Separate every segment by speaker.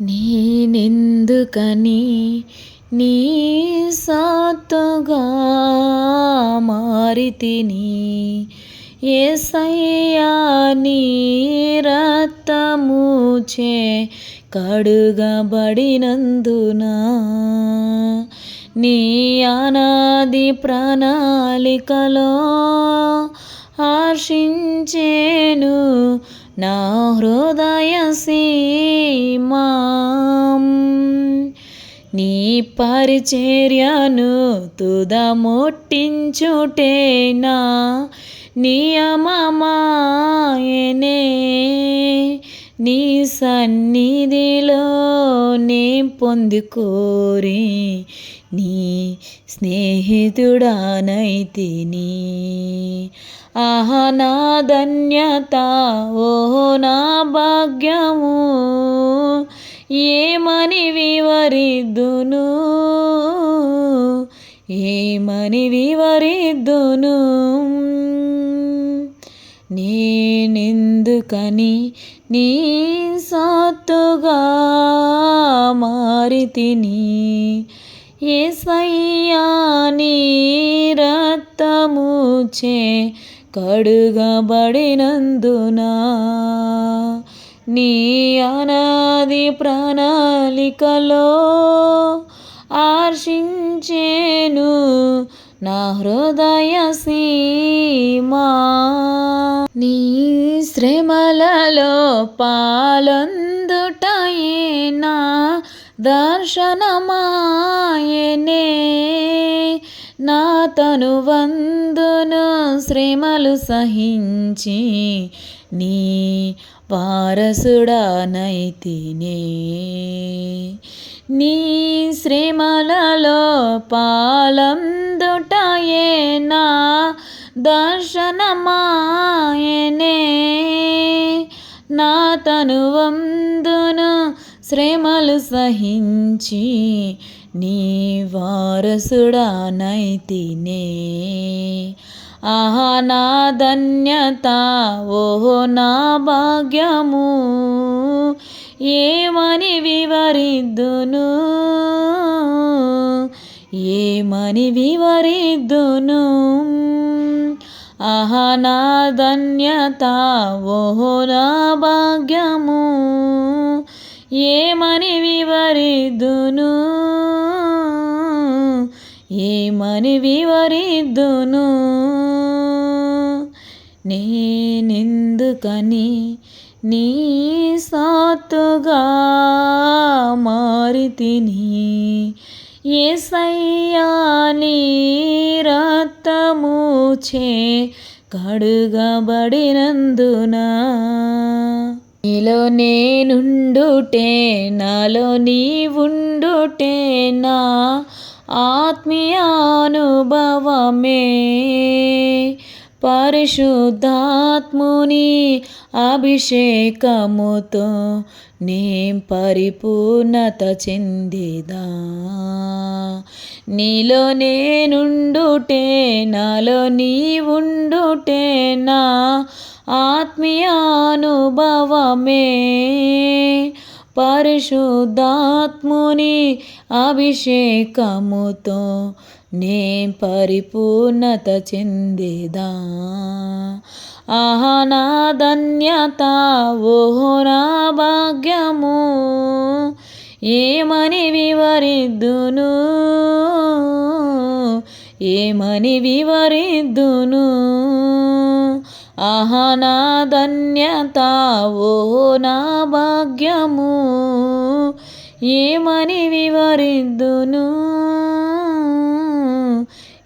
Speaker 1: నేనెందుకని నీ సాత్తుగా మారితిని? ఏసయ్యా నీ రక్తముచే కడుగబడినందున నీ అనాది ప్రణాళికలో హర్షించేను. నా హృదయ సీమా పరిచర్యను తుదముట్టించుటేనా? నియమమాయనే నీ సన్నిధిలో నే పొందుకోరి. నీ స్నేహితుడానైతిని. ఆహా నా ధన్యత ఓహో నా భాగ్యము. ఏమని వివరిద్దును ఏమని వివరిద్దును నేనెందుకని నీ సాత్తుగా మారితిని? ఏసయ్యా నీ రక్తముచే కడుగబడినందునా? నీ అనాది ప్రణాళికలో ఆర్షించేను నా హృదయ సీమా. నీ శ్రమలలో పాలొందుటయే నా దర్శనమాయనే. నా తను వందును శ్రమలు సహించి నీ వారసుడానైతినే నీ శ్రీమలలో పాలందుటయే నా దర్శనమాయనే. నా తనువందును శ్రీమలు శ్రమలు సహించి నీ వారసుడానైతినే ఆహా నా ధన్యత ఓహో నా భాగ్యము. ఏమని వివరిద్దును? ఏమని వివరిద్దును? ఆహా నా ధన్యత ఓహో నా భాగ్యము. ఏమని వివరిద్దును? ఏమని వివరిద్దును? నేనెందుకని నీ సాత్తుగా మారితిని? ఏసయ్యా నీ రక్తముచే కడుగబడినందున? నీలో నేనుండుటే నాలో నీ నా ఆత్మీయానుభవమే. పరిశుద్ధాత్ముని అభిషేకముతో నీ పరిపూర్ణత చెందిదా. నీలో నేనుండుటే నాలో నీ నా ఆత్మీయానుభవమే. పరిశుద్ధాత్ముని అభిషేకముతో నే పరిపూర్ణత చెందేదా? ఆహా నా ధన్యత ఓహో నా భాగ్యము ఏమని వివరిద్దును? ఏమని వివరిద్దును? ఆహా నా ధన్యత నా భాగ్యము. ఏమని వివరిద్దును?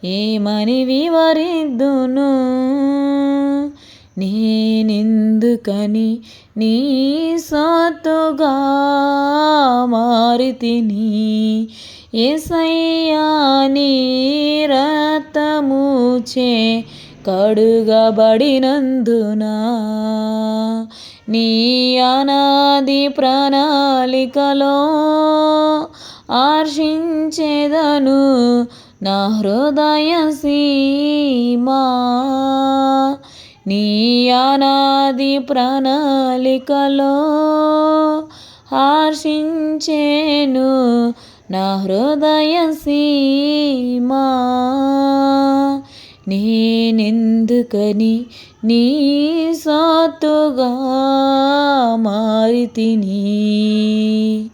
Speaker 1: ఏమని వివరిద్దును? నేనెందుకని నీ సాతుగా మారితిని? ఎసయ్యా నీ రతముచే కడుగబడినందున నీ అనాది ప్రణాళికలో ఆర్షించేదను నా హృదయ సీమా. నీ అనాది ప్రణాళికలో హర్షించేను నా హృదయ సీమా. నేనెందుకని నీ సాతుగా మారితిని?